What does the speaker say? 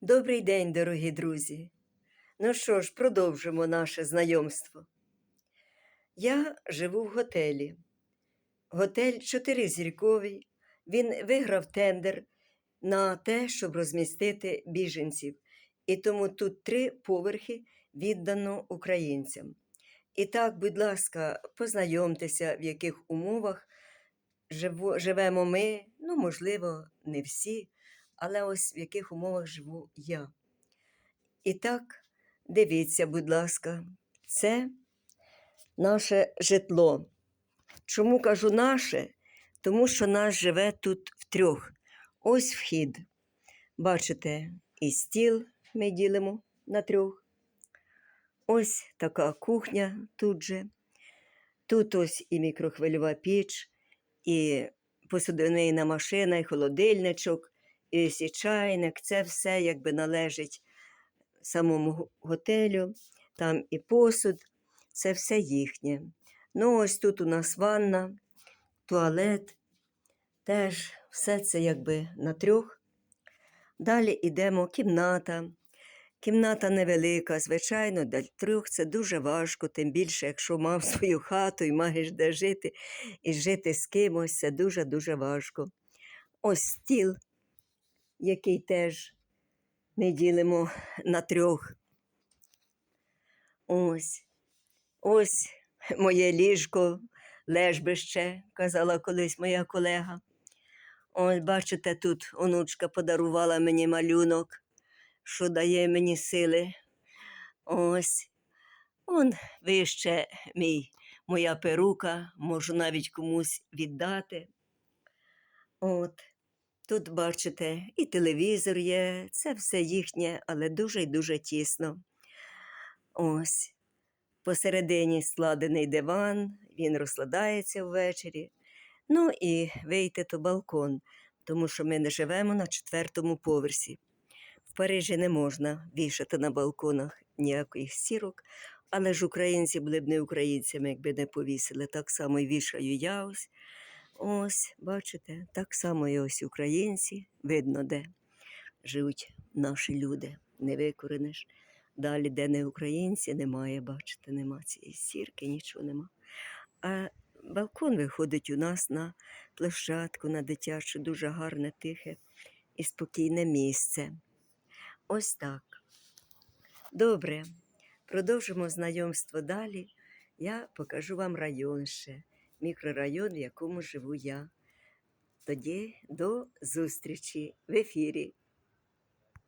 Добрий день, дорогі друзі. Ну що ж, продовжимо наше знайомство. Я живу в готелі. Готель чотиризірковий. Він виграв тендер на те, щоб розмістити біженців. І тому тут три поверхи віддано українцям. І так, будь ласка, познайомтеся, в яких умовах живемо ми. Ну, можливо, не всі, але ось в яких умовах живу я. І так, дивіться, будь ласка, це наше житло. Чому кажу наше? Тому що нас живе тут втрьох. Ось вхід. Бачите, і стіл ми ділимо на трьох. Ось така кухня тут же. Тут ось і мікрохвильова піч, і посудинийна машина, і холодильничок, і ось і чайник. Це все якби належить самому готелю. Там і посуд, це все їхнє. Ну, ось тут у нас ванна, туалет. Теж все це якби на трьох. Далі йдемо кімната. Кімната невелика, звичайно, для трьох це дуже важко, тим більше, якщо мав свою хату і маєш де жити, і жити з кимось, це дуже-дуже важко. Ось стіл, який теж ми ділимо на трьох. Ось, ось моє ліжко, лежбище, казала колись моя колега. Ось, бачите, тут онучка подарувала мені малюнок, що дає мені сили. Ось. Он вище мій, моя перука, можу навіть комусь віддати. От. Тут, бачите, і телевізор є, це все їхнє, але дуже й дуже тісно. Ось. Посередині складений диван, він розкладається ввечері. Ну і вийти то балкон, тому що ми не живемо на четвертому поверсі. В Парижі не можна вішати на балконах ніяких сірок, але ж українці були б не українцями, якби не повісили. Так само і вішаю я ось. Ось, бачите, так само і ось українці, видно, де живуть наші люди, не викорениш. Далі, де не українці, немає, бачите, нема цієї сірки, нічого нема. А балкон виходить у нас на площадку, на дитячу, дуже гарне, тихе і спокійне місце. Ось так. Добре, продовжимо знайомство далі. Я покажу вам район ще, мікрорайон, в якому живу я. Тоді до зустрічі в ефірі.